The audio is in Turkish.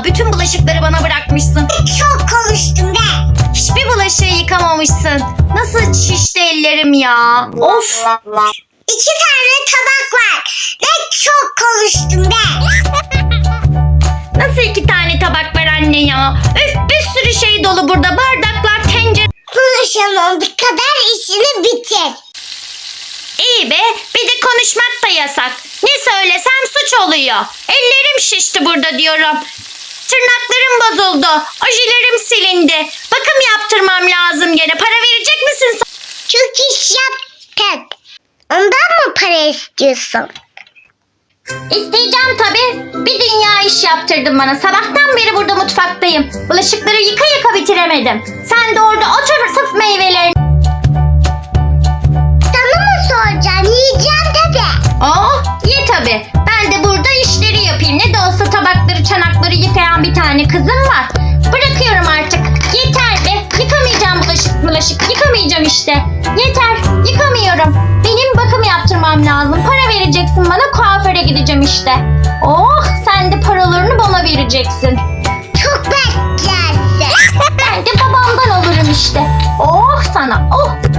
ya. Bütün bulaşıkları bana bırakmışsın. Çok konuştum be. Hiçbir bulaşığı yıkamamışsın. Nasıl şişti ellerim ya. Of. İki tane tabak var. Ve çok konuştum be. Nasıl iki tane tabak var anne ya? Öf bir sürü şey dolu burada. Bardaklar, tencere. Konuşamadık kadar işini bitir. İyi be. Bir de konuşmak da yasak. Ne söylesem suç oluyor. Ellerim şişti burada diyorum. Tırnaklarım bozuldu. Ojilerim silindi. Bakım yaptırmam lazım gene. Para verecek misin? Çok iş yaptık. Ondan mı para istiyorsun? İsteyeceğim tabii. Bir dünya iş yaptırdın bana. Sabahtan beri burada mutfaktayım. Bulaşıkları yıka yıka bitiremedim. Sen de orada otur tabakları çanakları yıkayan bir tane kızım var. Bırakıyorum artık. Yeter be. Yıkamayacağım bulaşık bulaşık. Yıkamayacağım işte. Yeter. Yıkamıyorum. Benim bakım yaptırmam lazım. Para vereceksin bana kuaföre gideceğim işte. Oh sen de paralarını bana vereceksin. Çok beklersin. Ben de babamdan alırım işte. Oh sana oh.